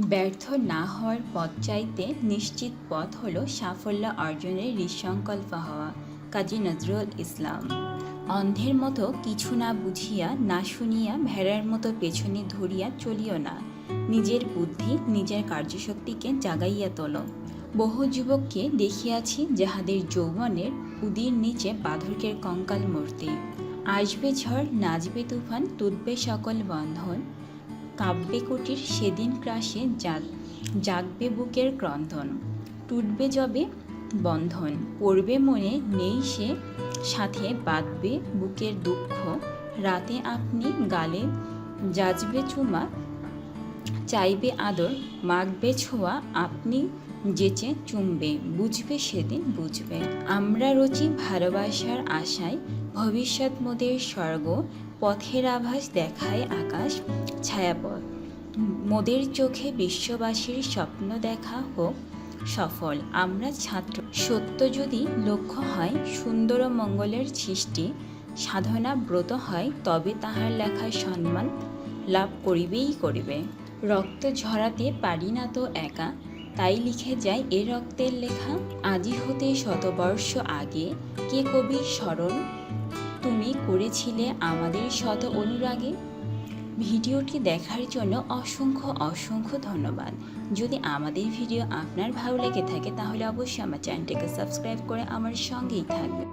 ব্যর্থ না হওয়ার পথ চাইতে নিশ্চিত পথ হল সাফল্য অর্জনের হৃৎসংকল্প হওয়া। কাজী নজরুল ইসলাম। অন্ধের মতো কিছু না বুঝিয়া, না শুনিয়া ভেড়ার মতো পেছনে ধরিয়া চলিও না। নিজের বুদ্ধি, নিজের কার্যশক্তিকে জাগাইয়া তোল। বহু যুবককে দেখিয়াছি যাহাদের যৌবনের উদির নিচে বাধকের কঙ্কাল মূর্তি। আসবে ঝড়, নাচবে তুফান তুলবে সকল বন্ধন। কাব্যে কুটির সেদিন ক্রাশে জাগ, জাগবে বুকের ক্রন্দন। টুটবে যবে বন্ধন, পড়বে মনে নেই সে, সাথে বাঁধবে বুকের দুঃখ। রাতে আপনি গালে যাজবে চুমা, চাইবে আদর, মাগবে ছোঁয়া, আপনি যেচে চুমবে, বুঝবে সেদিন বুঝবে। আমরা রচি ভালোবাসার আশায় ভবিষ্যৎ মোদের স্বর্গ, পথের আভাস দেখায় আকাশ, ছায়াপথ। মোদের চোখে বিশ্ববাসীর স্বপ্ন দেখা হোক সফল, আমরা ছাত্র। সত্য যদি লক্ষ্য হয় সুন্দর মঙ্গলের সৃষ্টি, সাধনা ব্রত হয় তবে তাহার লেখা সম্মান লাভ করিবেই করিবে। রক্ত ঝরাতে পারি না তো একা, তাই লিখে যায় এ রক্তের লেখা। আজি হতে শতবর্ষ আগে, কে কবির স্মরণ তুমি করেছিলে আমাদের শত অনুরাগে? ভিডিওটি দেখার জন্য অসংখ্য অসংখ্য ধন্যবাদ। যদি আমাদের ভিডিও আপনার ভালো লেগে থাকে, তাহলে অবশ্যই আমার চ্যানেলটিকে সাবস্ক্রাইব করে আমার সঙ্গেই থাকবে